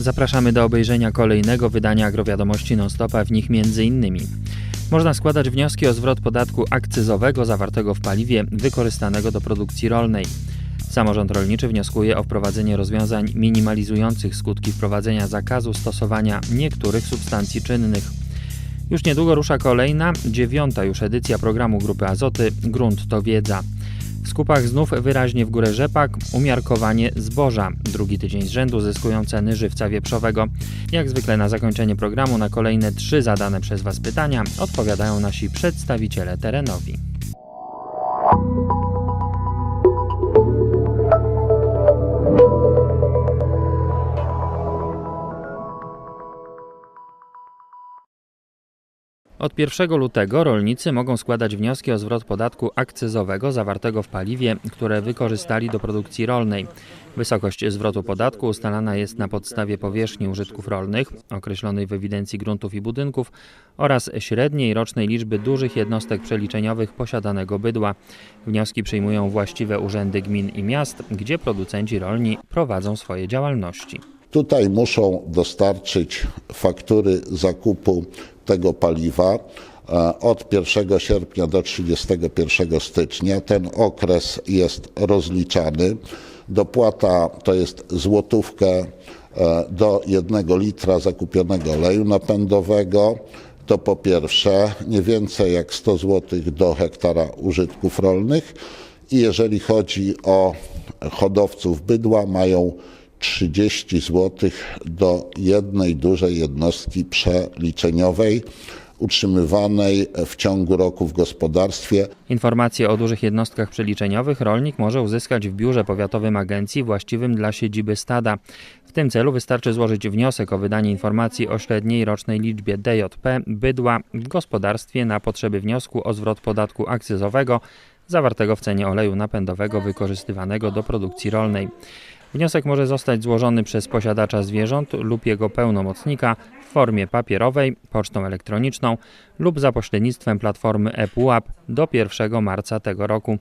Zapraszamy do obejrzenia kolejnego wydania Agrowiadomości Non-Stopa, w nich m.in. Można składać wnioski o zwrot podatku akcyzowego zawartego w paliwie wykorzystanego do produkcji rolnej. Samorząd rolniczy wnioskuje o wprowadzenie rozwiązań minimalizujących skutki wprowadzenia zakazu stosowania niektórych substancji czynnych. Już niedługo rusza kolejna, dziewiąta już edycja programu Grupy Azoty Grunt to Wiedza. W skupach znów wyraźnie w górę rzepak, umiarkowanie zboża. Drugi tydzień z rzędu zyskują ceny żywca wieprzowego. Jak zwykle na zakończenie programu na kolejne trzy zadane przez Was pytania odpowiadają nasi przedstawiciele terenowi. Od 1 lutego rolnicy mogą składać wnioski o zwrot podatku akcyzowego zawartego w paliwie, które wykorzystali do produkcji rolnej. Wysokość zwrotu podatku ustalana jest na podstawie powierzchni użytków rolnych, określonej w ewidencji gruntów i budynków oraz średniej rocznej liczby dużych jednostek przeliczeniowych posiadanego bydła. Wnioski przyjmują właściwe urzędy gmin i miast, gdzie producenci rolni prowadzą swoje działalności. Tutaj muszą dostarczyć faktury zakupu tego paliwa e, od 1 sierpnia do 31 stycznia. Ten okres jest rozliczany. Dopłata to jest złotówkę e, do jednego litra zakupionego oleju napędowego. To po pierwsze nie więcej jak 100 zł do hektara użytków rolnych. I jeżeli chodzi o hodowców bydła, mają 30 zł do jednej dużej jednostki przeliczeniowej utrzymywanej w ciągu roku w gospodarstwie. Informacje o dużych jednostkach przeliczeniowych rolnik może uzyskać w biurze powiatowym agencji właściwym dla siedziby stada. W tym celu wystarczy złożyć wniosek o wydanie informacji o średniej rocznej liczbie DJP bydła w gospodarstwie na potrzeby wniosku o zwrot podatku akcyzowego zawartego w cenie oleju napędowego wykorzystywanego do produkcji rolnej. Wniosek może zostać złożony przez posiadacza zwierząt lub jego pełnomocnika w formie papierowej, pocztą elektroniczną lub za pośrednictwem platformy ePUAP do 1 marca tego roku.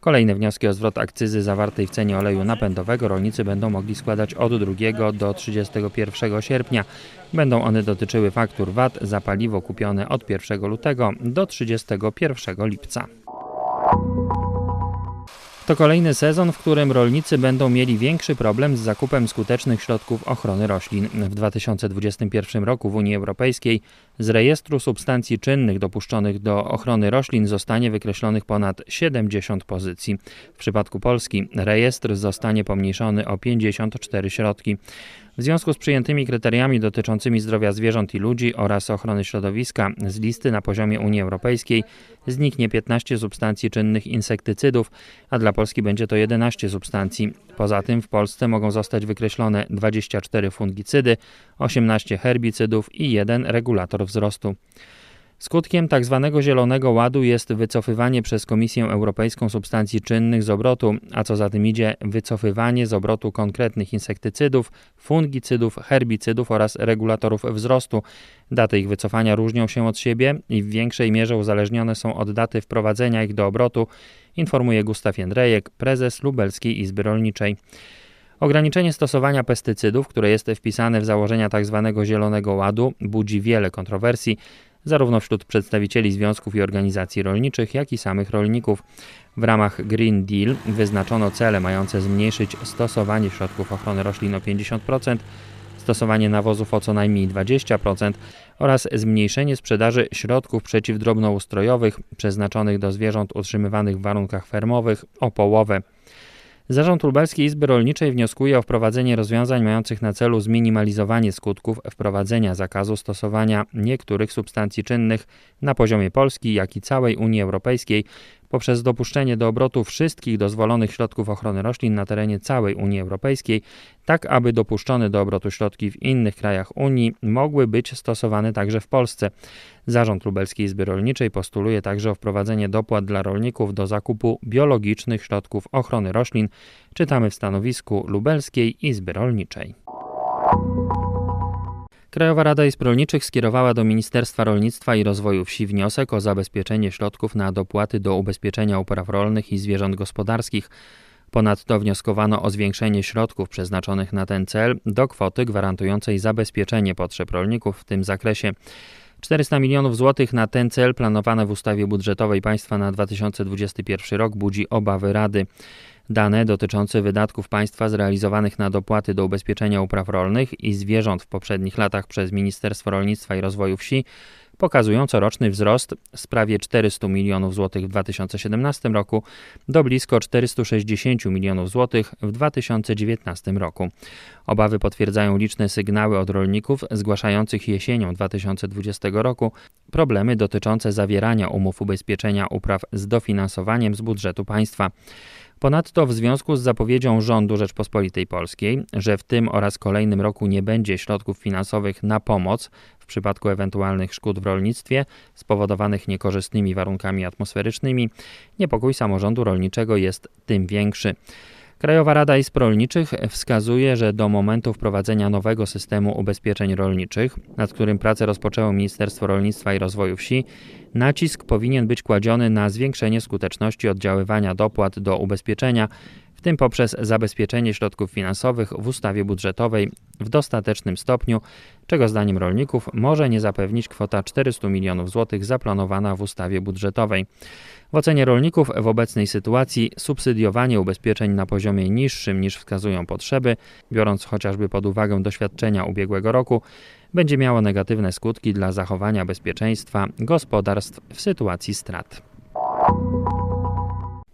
Kolejne wnioski o zwrot akcyzy zawartej w cenie oleju napędowego rolnicy będą mogli składać od 2 do 31 sierpnia. Będą one dotyczyły faktur VAT za paliwo kupione od 1 lutego do 31 lipca. To kolejny sezon, w którym rolnicy będą mieli większy problem z zakupem skutecznych środków ochrony roślin. W 2021 roku w Unii Europejskiej z rejestru substancji czynnych dopuszczonych do ochrony roślin zostanie wykreślonych ponad 70 pozycji. W przypadku Polski rejestr zostanie pomniejszony o 54 środki. W związku z przyjętymi kryteriami dotyczącymi zdrowia zwierząt i ludzi oraz ochrony środowiska z listy na poziomie Unii Europejskiej zniknie 15 substancji czynnych insektycydów, a dla Polski będzie to 11 substancji. Poza tym w Polsce mogą zostać wykreślone 24 fungicydy, 18 herbicydów i jeden regulator wzrostu. Skutkiem tzw. Tak zielonego ładu jest wycofywanie przez Komisję Europejską substancji czynnych z obrotu, a co za tym idzie, wycofywanie z obrotu konkretnych insektycydów, fungicydów, herbicydów oraz regulatorów wzrostu. Daty ich wycofania różnią się od siebie i w większej mierze uzależnione są od daty wprowadzenia ich do obrotu, informuje Gustaw Jędrejek, prezes Lubelskiej Izby Rolniczej. Ograniczenie stosowania pestycydów, które jest wpisane w założenia tzw. Tak zielonego ładu, budzi wiele kontrowersji, zarówno wśród przedstawicieli związków i organizacji rolniczych, jak i samych rolników. W ramach Green Deal wyznaczono cele mające zmniejszyć stosowanie środków ochrony roślin o 50%, stosowanie nawozów o co najmniej 20% oraz zmniejszenie sprzedaży środków przeciwdrobnoustrojowych przeznaczonych do zwierząt utrzymywanych w warunkach fermowych o połowę. Zarząd Lubelskiej Izby Rolniczej wnioskuje o wprowadzenie rozwiązań mających na celu zminimalizowanie skutków wprowadzenia zakazu stosowania niektórych substancji czynnych na poziomie Polski, jak i całej Unii Europejskiej poprzez dopuszczenie do obrotu wszystkich dozwolonych środków ochrony roślin na terenie całej Unii Europejskiej, tak aby dopuszczone do obrotu środki w innych krajach Unii mogły być stosowane także w Polsce. Zarząd Lubelskiej Izby Rolniczej postuluje także o wprowadzenie dopłat dla rolników do zakupu biologicznych środków ochrony roślin, czytamy w stanowisku Lubelskiej Izby Rolniczej. Krajowa Rada Izb Rolniczych skierowała do Ministerstwa Rolnictwa i Rozwoju Wsi wniosek o zabezpieczenie środków na dopłaty do ubezpieczenia upraw rolnych i zwierząt gospodarskich. Ponadto wnioskowano o zwiększenie środków przeznaczonych na ten cel do kwoty gwarantującej zabezpieczenie potrzeb rolników w tym zakresie. 400 milionów złotych na ten cel planowane w ustawie budżetowej państwa na 2021 rok budzi obawy Rady. Dane dotyczące wydatków państwa zrealizowanych na dopłaty do ubezpieczenia upraw rolnych i zwierząt w poprzednich latach przez Ministerstwo Rolnictwa i Rozwoju Wsi pokazują coroczny wzrost z prawie 400 milionów złotych w 2017 roku do blisko 460 milionów złotych w 2019 roku. Obawy potwierdzają liczne sygnały od rolników zgłaszających jesienią 2020 roku problemy dotyczące zawierania umów ubezpieczenia upraw z dofinansowaniem z budżetu państwa. Ponadto w związku z zapowiedzią rządu Rzeczpospolitej Polskiej, że w tym oraz kolejnym roku nie będzie środków finansowych na pomoc w przypadku ewentualnych szkód w rolnictwie spowodowanych niekorzystnymi warunkami atmosferycznymi, niepokój samorządu rolniczego jest tym większy. Krajowa Rada Izb Rolniczych wskazuje, że do momentu wprowadzenia nowego systemu ubezpieczeń rolniczych, nad którym pracę rozpoczęło Ministerstwo Rolnictwa i Rozwoju Wsi, nacisk powinien być kładziony na zwiększenie skuteczności oddziaływania dopłat do ubezpieczenia, w tym poprzez zabezpieczenie środków finansowych w ustawie budżetowej w dostatecznym stopniu, czego zdaniem rolników może nie zapewnić kwota 400 milionów złotych zaplanowana w ustawie budżetowej. W ocenie rolników w obecnej sytuacji subsydiowanie ubezpieczeń na poziomie niższym niż wskazują potrzeby, biorąc chociażby pod uwagę doświadczenia ubiegłego roku, będzie miało negatywne skutki dla zachowania bezpieczeństwa gospodarstw w sytuacji strat.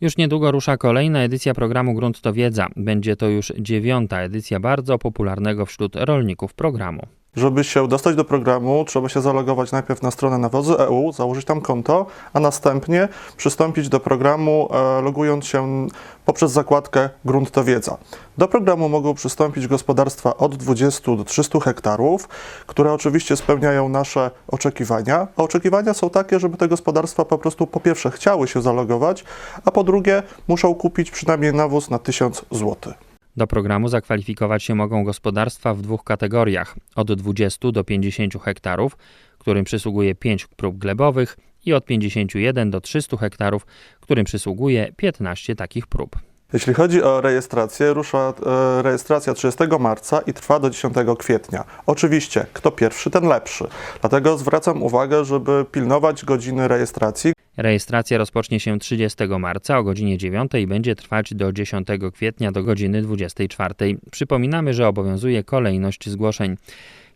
Już niedługo rusza kolejna edycja programu Grunt to Wiedza. Będzie to już dziewiąta edycja bardzo popularnego wśród rolników programu. Żeby się dostać do programu, trzeba się zalogować najpierw na stronę nawozy EU, założyć tam konto, a następnie przystąpić do programu, e, logując się poprzez zakładkę Grunt to Wiedza. Do programu mogą przystąpić gospodarstwa od 20 do 300 hektarów, które oczywiście spełniają nasze oczekiwania. A oczekiwania są takie, żeby te gospodarstwa po prostu po pierwsze chciały się zalogować, a po drugie muszą kupić przynajmniej nawóz na 1000 zł. Do programu zakwalifikować się mogą gospodarstwa w dwóch kategoriach: od 20 do 50 hektarów, którym przysługuje 5 prób glebowych, i od 51 do 300 hektarów, którym przysługuje 15 takich prób. Jeśli chodzi o rejestrację, rusza e, rejestracja 30 marca i trwa do 10 kwietnia. Oczywiście, kto pierwszy, ten lepszy. Dlatego zwracam uwagę, żeby pilnować godziny rejestracji. Rejestracja rozpocznie się 30 marca o godzinie 9 i będzie trwać do 10 kwietnia do godziny 24. Przypominamy, że obowiązuje kolejność zgłoszeń.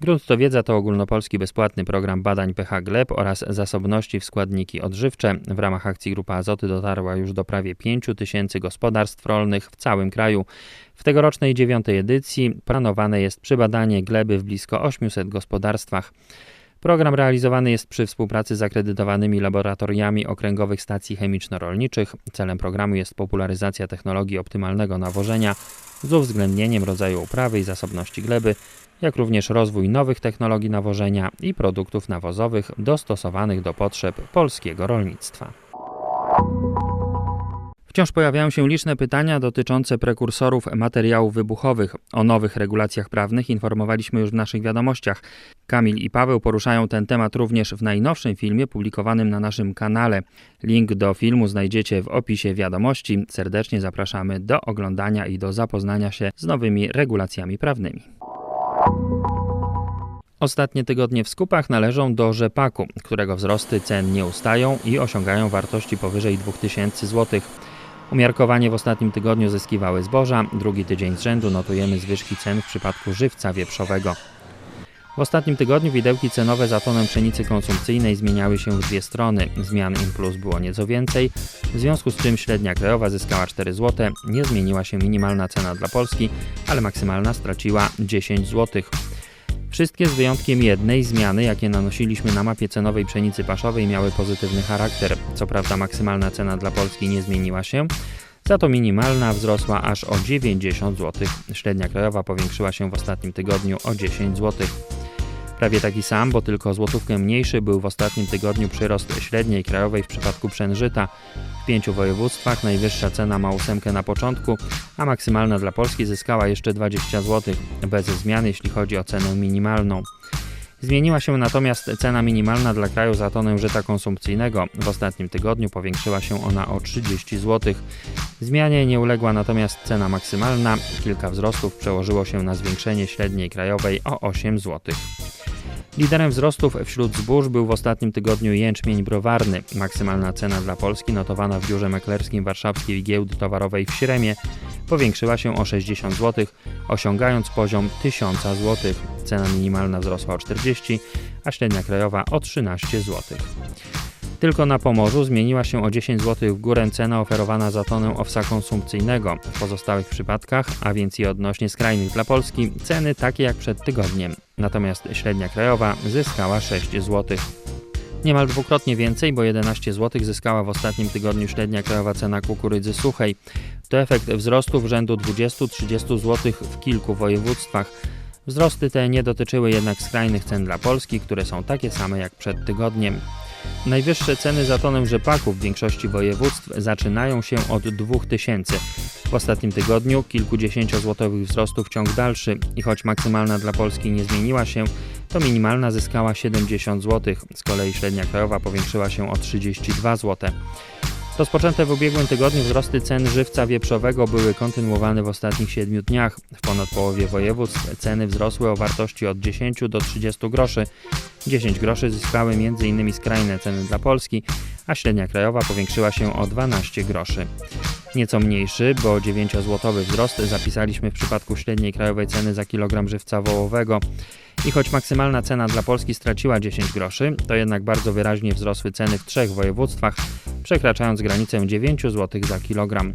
Grunt to wiedza to ogólnopolski bezpłatny program badań pH gleb oraz zasobności w składniki odżywcze. W ramach akcji Grupa Azoty dotarła już do prawie 5 tysięcy gospodarstw rolnych w całym kraju. W tegorocznej dziewiątej edycji planowane jest przebadanie gleby w blisko 800 gospodarstwach. Program realizowany jest przy współpracy z akredytowanymi laboratoriami okręgowych stacji chemiczno-rolniczych. Celem programu jest popularyzacja technologii optymalnego nawożenia z uwzględnieniem rodzaju uprawy i zasobności gleby, jak również rozwój nowych technologii nawożenia i produktów nawozowych dostosowanych do potrzeb polskiego rolnictwa. Wciąż pojawiają się liczne pytania dotyczące prekursorów materiałów wybuchowych. O nowych regulacjach prawnych informowaliśmy już w naszych wiadomościach. Kamil i Paweł poruszają ten temat również w najnowszym filmie publikowanym na naszym kanale. Link do filmu znajdziecie w opisie wiadomości. Serdecznie zapraszamy do oglądania i do zapoznania się z nowymi regulacjami prawnymi. Ostatnie tygodnie w skupach należą do rzepaku, którego wzrosty cen nie ustają i osiągają wartości powyżej 2000 zł. Umiarkowanie w ostatnim tygodniu zyskiwały zboża, drugi tydzień z rzędu notujemy zwyżki cen w przypadku żywca wieprzowego. W ostatnim tygodniu widełki cenowe za tonę pszenicy konsumpcyjnej zmieniały się w dwie strony. Zmian in plus było nieco więcej, w związku z czym średnia krajowa zyskała 4 zł, nie zmieniła się minimalna cena dla Polski, ale maksymalna straciła 10 zł. Wszystkie z wyjątkiem jednej zmiany, jakie nanosiliśmy na mapie cenowej pszenicy paszowej, miały pozytywny charakter. Co prawda maksymalna cena dla Polski nie zmieniła się, za to minimalna wzrosła aż o 90 zł. Średnia krajowa powiększyła się w ostatnim tygodniu o 10 zł. Prawie taki sam, bo tylko złotówkę mniejszy był w ostatnim tygodniu przyrost średniej krajowej w przypadku pszenżyta. W pięciu województwach najwyższa cena ma ósemkę na początku, a maksymalna dla Polski zyskała jeszcze 20 zł, bez zmian jeśli chodzi o cenę minimalną. Zmieniła się natomiast cena minimalna dla kraju za tonę żyta konsumpcyjnego. W ostatnim tygodniu powiększyła się ona o 30 zł. Zmianie nie uległa natomiast cena maksymalna. Kilka wzrostów przełożyło się na zwiększenie średniej krajowej o 8 zł. Liderem wzrostów wśród zbóż był w ostatnim tygodniu jęczmień browarny. Maksymalna cena dla Polski notowana w biurze maklerskim Warszawskiej Giełdy Towarowej w Śremie powiększyła się o 60 zł, osiągając poziom 1000 zł. Cena minimalna wzrosła o 40, a średnia krajowa o 13 zł. Tylko na Pomorzu zmieniła się o 10 zł w górę cena oferowana za tonę owsa konsumpcyjnego. W pozostałych przypadkach, a więc i odnośnie skrajnych dla Polski, ceny takie jak przed tygodniem. Natomiast średnia krajowa zyskała 6 zł. Niemal dwukrotnie więcej, bo 11 zł zyskała w ostatnim tygodniu średnia krajowa cena kukurydzy suchej. To efekt wzrostów rzędu 20-30 zł w kilku województwach. Wzrosty te nie dotyczyły jednak skrajnych cen dla Polski, które są takie same jak przed tygodniem. Najwyższe ceny za tonę rzepaku w większości województw zaczynają się od 2000. W ostatnim tygodniu kilkudziesięciozłotowych wzrostów ciąg dalszy i choć maksymalna dla Polski nie zmieniła się, to minimalna zyskała 70 zł. Z kolei średnia krajowa powiększyła się o 32 zł. Rozpoczęte w ubiegłym tygodniu wzrosty cen żywca wieprzowego były kontynuowane w ostatnich 7 dniach. W ponad połowie województw ceny wzrosły o wartości od 10 do 30 groszy. 10 groszy zyskały m.in. skrajne ceny dla Polski, a średnia krajowa powiększyła się o 12 groszy. Nieco mniejszy, bo 9-złotowy wzrost zapisaliśmy w przypadku średniej krajowej ceny za kilogram żywca wołowego. I choć maksymalna cena dla Polski straciła 10 groszy, to jednak bardzo wyraźnie wzrosły ceny w trzech województwach, przekraczając granicę 9 zł za kilogram.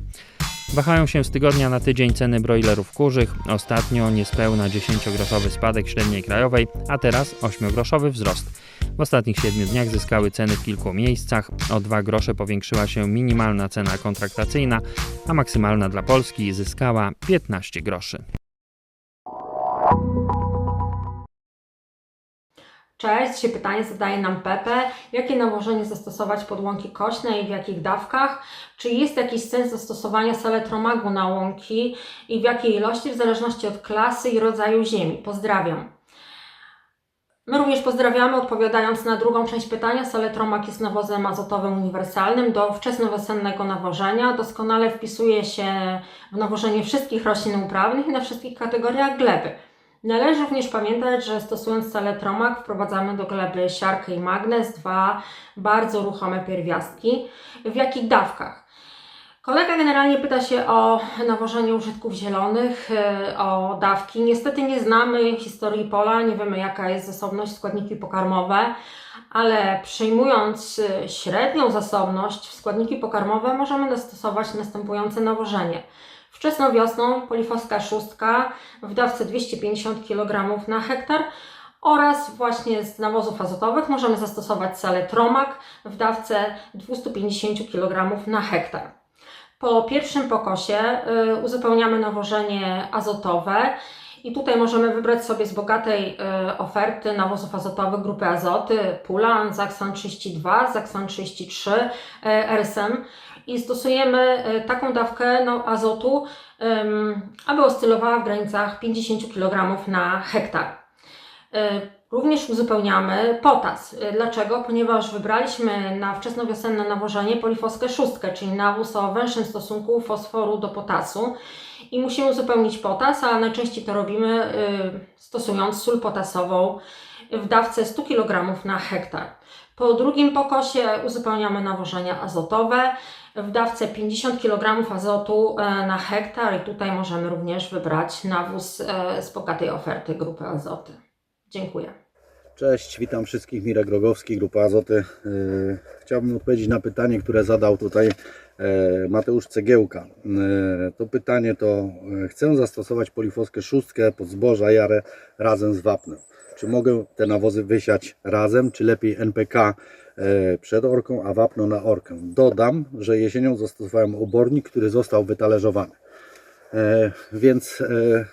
Wahają się z tygodnia na tydzień ceny brojlerów kurzych, ostatnio niespełna 10-groszowy spadek średniej krajowej, a teraz 8-groszowy wzrost. W ostatnich 7 dniach zyskały ceny w kilku miejscach, o 2 grosze powiększyła się minimalna cena kontraktacyjna, a maksymalna dla Polski zyskała 15 groszy. Cześć, pytanie zadaje nam Pepe. Jakie nawożenie zastosować pod łąki kośne i w jakich dawkach? Czy jest jakiś sens zastosowania saletromagu na łąki i w jakiej ilości, w zależności od klasy i rodzaju ziemi? Pozdrawiam. My również pozdrawiamy, odpowiadając na drugą część pytania. Saletromag jest nawozem azotowym uniwersalnym do wczesnowiosennego nawożenia. Doskonale wpisuje się w nawożenie wszystkich roślin uprawnych i na wszystkich kategoriach gleby. Należy również pamiętać, że stosując saletromak wprowadzamy do gleby siarkę i magnez, dwa bardzo ruchome pierwiastki. W jakich dawkach? Kolega generalnie pyta się o nawożenie użytków zielonych, y, o dawki. Niestety nie znamy historii pola, nie wiemy jaka jest zasobność składniki pokarmowe, ale przyjmując y, średnią zasobność w składniki pokarmowe możemy zastosować następujące nawożenie. Wczesną wiosną polifoska szóstka w dawce 250 kg na hektar oraz właśnie z nawozów azotowych możemy zastosować saletromak w dawce 250 kg na hektar. Po pierwszym pokosie y, uzupełniamy nawożenie azotowe i tutaj możemy wybrać sobie z bogatej y, oferty nawozów azotowych grupy azoty Pulan, Zaksan 32, Zaksan 33, y, RSM i stosujemy y, taką dawkę no, azotu, aby oscylowała w granicach 50 kg na hektar. Y, Również uzupełniamy potas. Y, Dlaczego? Ponieważ wybraliśmy na wczesnowiosenne nawożenie polifoskę szóstkę, czyli nawóz o węższym stosunku fosforu do potasu i musimy uzupełnić potas, a najczęściej to robimy stosując sól potasową w dawce 100 kg na hektar. Po drugim pokosie uzupełniamy nawożenia azotowe w dawce 50 kg azotu e, na hektar i tutaj możemy również wybrać nawóz e, z bogatej oferty grupy azoty. Dziękuję. Cześć, witam wszystkich. Mirek Rogowski, Grupa Azoty. Yy, Chciałbym odpowiedzieć na pytanie, które zadał tutaj e, Mateusz Cegiełka. To pytanie to e, chcę zastosować polifoskę szóstkę pod zboża jarę razem z wapnem. Czy mogę te nawozy wysiać razem, czy lepiej NPK e, przed orką, a wapno na orkę? Dodam, że jesienią zastosowałem obornik, który został wytalerzowany. E, Więc e,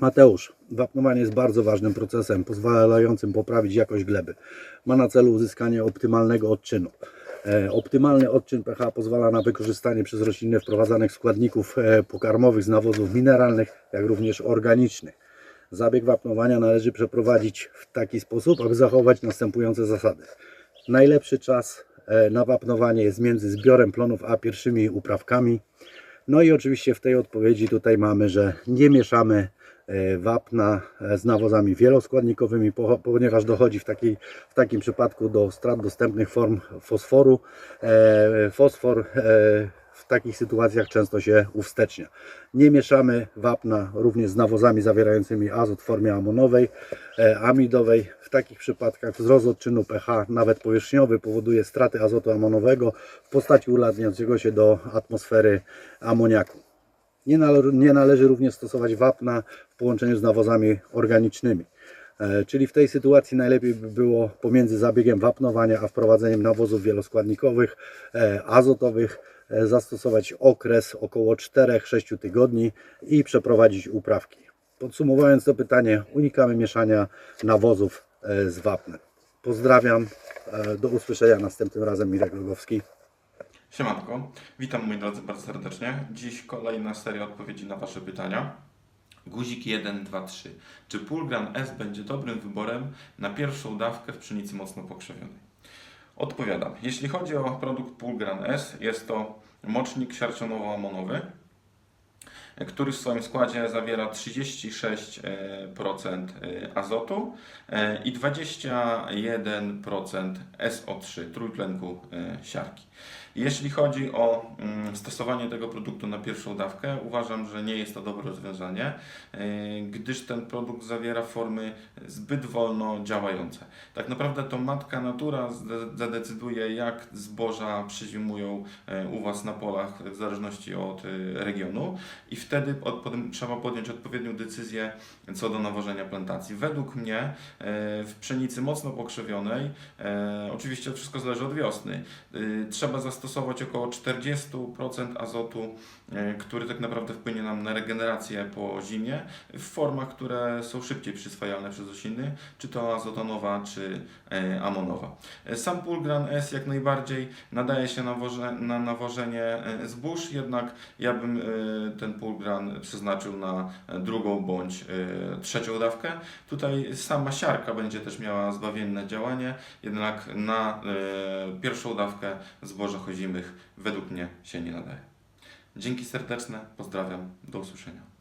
Mateusz, wapnowanie jest bardzo ważnym procesem pozwalającym poprawić jakość gleby. Ma na celu uzyskanie optymalnego odczynu. Optymalny odczyn pH pozwala na wykorzystanie przez rośliny wprowadzanych składników pokarmowych z nawozów mineralnych, jak również organicznych. Zabieg wapnowania należy przeprowadzić w taki sposób, aby zachować następujące zasady. Najlepszy czas e, na wapnowanie jest między zbiorem plonów a pierwszymi uprawkami. No i oczywiście w tej odpowiedzi tutaj mamy, że nie mieszamy e, wapna e, z nawozami wieloskładnikowymi, po- ponieważ dochodzi w, w takim przypadku do strat dostępnych form fosforu. Fosfor w takich sytuacjach często się uwstecznia. Nie mieszamy wapna również z nawozami zawierającymi azot w formie amonowej, e, amidowej. W takich przypadkach wzrost odczynu pH, nawet powierzchniowy, powoduje straty azotu amonowego w postaci ulatniającego się do atmosfery amoniaku. Nie, nale- nie należy również stosować wapna w połączeniu z nawozami organicznymi. E, Czyli w tej sytuacji najlepiej by było pomiędzy zabiegiem wapnowania a wprowadzeniem nawozów wieloskładnikowych, e, azotowych zastosować okres około 4-6 tygodni i przeprowadzić uprawki. Podsumowując to pytanie, unikamy mieszania nawozów e, z wapnem. Pozdrawiam, e, do usłyszenia następnym razem Mirek Rogowski. Siemanko, witam moi drodzy bardzo serdecznie. Dziś kolejna seria odpowiedzi na Wasze pytania. Guzik 1, 2, 3. Czy Pulgran S będzie dobrym wyborem na pierwszą dawkę w pszenicy mocno pokrzewionej? Odpowiadam. Jeśli chodzi o produkt Pulgran S, jest to mocznik siarcionowo-amonowy, który w swoim składzie zawiera 36% azotu e, i 21% SO3, trójtlenku e, siarki. Jeśli chodzi o mm, stosowanie tego produktu na pierwszą dawkę, uważam, że nie jest to dobre rozwiązanie, e, gdyż ten produkt zawiera formy zbyt wolno działające. Tak naprawdę to matka natura zadecyduje, jak zboża przyzimują e, u Was na polach, w zależności od e, regionu i wtedy trzeba podjąć odpowiednią decyzję co do nawożenia plantacji. Według mnie w pszenicy mocno pokrzewionej, e, oczywiście wszystko zależy od wiosny, trzeba zastosować około 40% azotu, który tak naprawdę wpłynie nam na regenerację po zimie w formach, które są szybciej przyswajalne przez rośliny, czy to azotanowa, czy e, amonowa. E, Sam Pulgran S jak najbardziej nadaje się na, woże, na nawożenie e, zbóż, jednak ja bym e, ten pulgran przeznaczył na e, drugą bądź e, trzecią dawkę. Tutaj sama siarka będzie też miała zbawienne działanie, jednak na e, pierwszą dawkę zboża chodzimych według mnie się nie nadaje. Dzięki serdeczne, pozdrawiam, do usłyszenia.